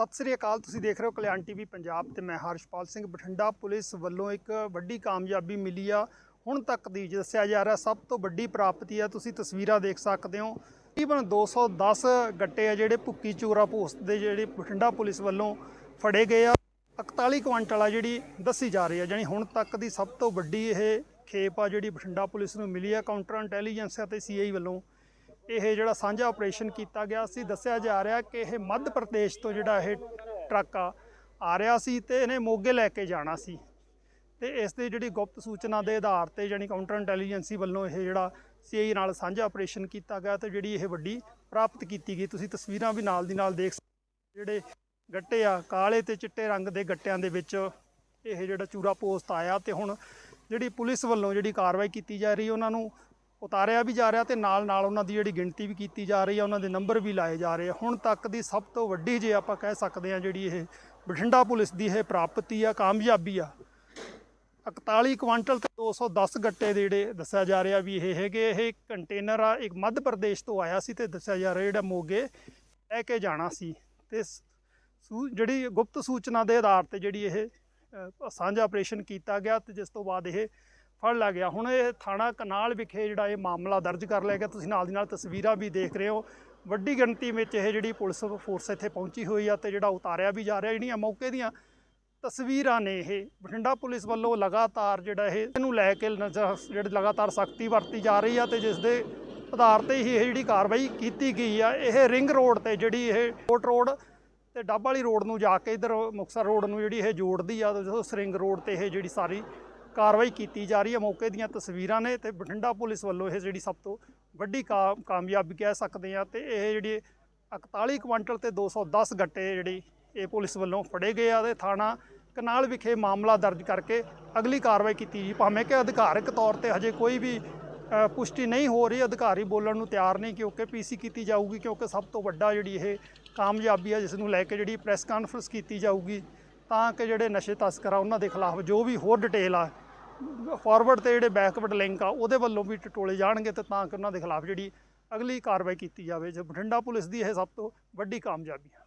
ਸਤਿ ਸ੍ਰੀ ਅਕਾਲ, ਤੁਸੀਂ ਦੇਖ ਰਹੇ ਹੋ ਕਲਿਆਣ ਟੀਵੀ ਪੰਜਾਬ ਤੇ ਮੈਂ ਹਰਸ਼ਪਾਲ ਸਿੰਘ ਬਠਿੰਡਾ। ਪੁਲਿਸ ਵੱਲੋਂ ਇੱਕ ਵੱਡੀ ਕਾਮਯਾਬੀ ਮਿਲੀ ਆ, ਹੁਣ ਤੱਕ ਦੀ ਦੱਸਿਆ ਜਾ ਰਿਹਾ, ਸਭ ਤੋਂ ਵੱਡੀ ਪ੍ਰਾਪਤੀ ਆ, ਤੁਸੀਂ ਤਸਵੀਰਾਂ ਦੇਖ ਸਕਦੇ ਹੋ। ਤਕਰੀਬਨ 210 ਗੱਟੇ ਆ ਜਿਹੜੇ ਭੁੱਕੀ ਚੋਰਾ ਪੋਸਟ ਦੇ ਜਿਹੜੇ ਬਠਿੰਡਾ ਪੁਲਿਸ ਵੱਲੋਂ ਫੜੇ ਗਏ ਆ। 41 ਕੁਇੰਟਲ ਆ ਜਿਹੜੀ ਦੱਸੀ ਜਾ ਰਹੀ ਆ ਜਾਨੀ ਹੁਣ ਤੱਕ ਦੀ ਸਭ ਤੋਂ ਵੱਡੀ ਇਹ ਖੇਪ ਆ ਜਿਹੜੀ ਬਠਿੰਡਾ ਪੁਲਿਸ ਨੂੰ ਮਿਲੀ ਆ। ਕਾਊਂਟਰ ਇੰਟੈਲੀਜੈਂਸ ਅਤੇ ਸੀਆਈ ਵੱਲੋਂ ਇਹ ਜਿਹੜਾ ਸਾਂਝਾ ਆਪਰੇਸ਼ਨ ਕੀਤਾ ਗਿਆ ਸੀ, ਦੱਸਿਆ ਜਾ ਰਿਹਾ ਕਿ ਇਹ ਮੱਧ ਪ੍ਰਦੇਸ਼ ਤੋਂ ਜਿਹੜਾ ਇਹ ਟਰੱਕ ਆ ਆ ਰਿਹਾ ਸੀ ਤੇ ਇਹਨੇ ਮੋਗੇ ਲੈ ਕੇ ਜਾਣਾ ਸੀ ਤੇ ਇਸ ਦੀ ਜਿਹੜੀ ਗੁਪਤ ਸੂਚਨਾ ਦੇ ਆਧਾਰ ਤੇ ਜਾਨੀ ਕਾਊਂਟਰ ਇੰਟੈਲੀਜੈਂਸੀ ਵੱਲੋਂ ਇਹ ਜਿਹੜਾ ਸੀਆਈ ਨਾਲ ਸਾਂਝਾ ਆਪਰੇਸ਼ਨ ਕੀਤਾ ਗਿਆ ਤੇ ਜਿਹੜੀ ਇਹ ਵੱਡੀ ਪ੍ਰਾਪਤ ਕੀਤੀ ਗਈ ਤੁਸੀਂ ਤਸਵੀਰਾਂ ਵੀ ਨਾਲ ਦੀ ਨਾਲ ਦੇਖ ਸਕਦੇ ਹੋ। ਜਿਹੜੇ ਗੱਟੇ ਆ, ਕਾਲੇ ਤੇ ਚਿੱਟੇ ਰੰਗ ਦੇ ਗੱਟਿਆਂ ਦੇ ਵਿੱਚ ਇਹ ਜਿਹੜਾ ਚੂਰਾ ਪੋਸਟ ਆਇਆ ਤੇ ਹੁਣ ਜਿਹੜੀ ਪੁਲਿਸ ਵੱਲੋਂ ਜਿਹੜੀ ਕਾਰਵਾਈ ਕੀਤੀ ਜਾ ਰਹੀ, ਉਹਨਾਂ ਨੂੰ ਉਤਾਰਿਆ ਵੀ ਜਾ ਰਿਹਾ ਤੇ ਨਾਲ ਨਾਲ ਉਹਨਾਂ ਦੀ ਜਿਹੜੀ ਗਿਣਤੀ ਵੀ ਕੀਤੀ ਜਾ ਰਹੀ ਹੈ ਉਹਨਾਂ ਦੇ ਨੰਬਰ ਵੀ ਲਾਏ ਜਾ ਰਹੇ ਹੁਣ ਤੱਕ ਦੀ ਸਭ ਤੋਂ ਵੱਡੀ ਜੇ ਆਪਾਂ ਕਹਿ ਸਕਦੇ ਹਾਂ ਜਿਹੜੀ ਇਹ ਬਠਿੰਡਾ ਪੁਲਿਸ ਦੀ ਇਹ ਪ੍ਰਾਪਤੀ ਆ, ਕਾਮਯਾਬੀ ਆ। 41 ਕੁਆਂਟਲ ਤੇ 210 ਗੱਟੇ ਦੇ ਜਿਹੜੇ ਦੱਸਿਆ ਜਾ ਰਿਹਾ ਵੀ ਇਹ ਹੈਗੇ, ਇਹ ਕੰਟੇਨਰ ਆ, ਇੱਕ ਮੱਧ ਪ੍ਰਦੇਸ਼ ਤੋਂ ਆਇਆ ਸੀ ਤੇ ਦੱਸਿਆ ਜਾ ਰਿਹਾ ਜਿਹੜਾ ਮੋਗੇ ਲੈ ਕੇ ਜਾਣਾ ਸੀ। ਤੇ ਸੂ ਜਿਹੜੀ ਗੁਪਤ ਸੂਚਨਾ ਦੇ ਆਧਾਰ ਤੇ ਜਿਹੜੀ ਇਹ ਸਾਂਝਾ ਆਪਰੇਸ਼ਨ ਕੀਤਾ ਗਿਆ ਤੇ ਜਿਸ ਤੋਂ ਬਾਅਦ ਇਹ ਫੜ ਲਿਆ ਗਿਆ। ਹੁਣ ਇਹ ਥਾਣਾ ਕਨਾਲ ਵਿਖੇ ਜਿਹੜਾ ਇਹ ਮਾਮਲਾ ਦਰਜ ਕਰ ਲਿਆ ਗਿਆ। ਤੁਸੀਂ ਨਾਲ ਦੀ ਨਾਲ ਤਸਵੀਰਾਂ ਵੀ ਦੇਖ ਰਹੇ ਹੋ। ਵੱਡੀ ਗਿਣਤੀ ਵਿੱਚ ਇਹ ਜਿਹੜੀ ਪੁਲਿਸ ਫੋਰਸ ਇੱਥੇ ਪਹੁੰਚੀ ਹੋਈ ਆ ਤੇ ਜਿਹੜਾ ਉਤਾਰਿਆ ਵੀ ਜਾ ਰਿਹਾ। ਜਿਹੜੀਆਂ ਮੌਕੇ ਦੀਆਂ ਤਸਵੀਰਾਂ ਨੇ ਇਹ, ਬਠਿੰਡਾ ਪੁਲਿਸ ਵੱਲੋਂ ਲਗਾਤਾਰ ਜਿਹੜਾ ਇਹ, ਇਹਨੂੰ ਲੈ ਕੇ ਨਜ਼ਰ ਜਿਹੜੇ ਲਗਾਤਾਰ ਸਖਤੀ ਵਰਤੀ ਜਾ ਰਹੀ ਆ ਤੇ ਜਿਸ ਦੇ ਆਧਾਰ ਤੇ ਹੀ ਇਹ ਜਿਹੜੀ ਕਾਰਵਾਈ ਕੀਤੀ ਗਈ ਆ। ਇਹ ਰਿੰਗ ਰੋਡ ਤੇ ਜਿਹੜੀ ਇਹ ਕੋਟ ਰੋਡ ਤੇ ਡੱਬ ਵਾਲੀ ਰੋਡ ਨੂੰ ਜਾ ਕੇ ਇਧਰ ਮੁਕਤਸਰ ਰੋਡ ਨੂੰ ਜਿਹੜੀ ਇਹ ਜੋੜਦੀ ਆ, ਤੇ ਸਰਿੰਗ ਰੋਡ ਤੇ ਇਹ ਜਿਹੜੀ ਸਾਰੀ ਕਾਰਵਾਈ ਕੀਤੀ ਜਾ ਰਹੀ ਹੈ ਮੌਕੇ ਦੀਆਂ ਤਸਵੀਰਾਂ ਨੇ ਤੇ ਬਠਿੰਡਾ ਪੁਲਿਸ ਵੱਲੋਂ ਇਹ ਜਿਹੜੀ ਸਭ ਤੋਂ ਵੱਡੀ ਕਾ- ਕਾਮਯਾਬੀ ਕਹਿ ਸਕਦੇ ਆ ਤੇ ਇਹ ਜਿਹੜੀ 41 ਕੁਆਂਟਲ ਤੇ 210 ਗੱਟੇ ਜਿਹੜੀ ਇਹ ਪੁਲਿਸ ਵੱਲੋਂ ਫੜੇ ਗਏ ਆ ਤੇ ਥਾਣਾ ਕਨਾਲ ਵਿਖੇ ਮਾਮਲਾ ਦਰਜ ਕਰਕੇ ਅਗਲੀ ਕਾਰਵਾਈ ਕੀਤੀ ਜੀ ਭਾਵੇਂ ਕਿ ਅਧਿਕਾਰਕ ਤੌਰ ਤੇ ਹਜੇ ਕੋਈ ਵੀ ਪੁਸ਼ਟੀ ਨਹੀਂ ਹੋ ਰਹੀ, ਅਧਿਕਾਰੀ ਬੋਲਣ ਨੂੰ ਤਿਆਰ ਨਹੀਂ ਕਿਉਂਕਿ ਪੀਸੀ ਕੀਤੀ ਜਾਊਗੀ ਕਿਉਂਕਿ ਸਭ ਤੋਂ ਵੱਡਾ ਜਿਹੜੀ ਇਹ ਕਾਮਯਾਬੀ ਹੈ ਜਿਸ ਨੂੰ ਲੈ ਕੇ ਜਿਹੜੀ ਪ੍ਰੈਸ ਕਾਨਫਰੰਸ ਕੀਤੀ ਜਾਊਗੀ। ਤਾਂ ਕਿ ਜਿਹੜੇ ਨਸ਼ੇ ਤਸਕਰ ਆ, ਉਹਨਾਂ ਦੇ ਖਿਲਾਫ ਜੋ ਵੀ ਹੋਰ ਡਿਟੇਲ ਆ ਫਾਰਵਰਡ ਤੇ ਜਿਹੜੇ ਬੈਕਵਰਡ ਲਿੰਕ ਆ, ਉਹਦੇ ਵੱਲੋਂ ਵੀ ਟਟੋਲੇ ਜਾਣਗੇ ਤੇ ਤਾਂ ਕਿ ਉਹਨਾਂ ਦੇ ਖਿਲਾਫ ਜਿਹੜੀ ਅਗਲੀ ਕਾਰਵਾਈ ਕੀਤੀ ਜਾਵੇ। ਜੇ ਬਠਿੰਡਾ ਪੁਲਿਸ ਦੀ ਇਹ ਸਭ ਤੋਂ ਵੱਡੀ ਕਾਮਯਾਬੀ ਹੈ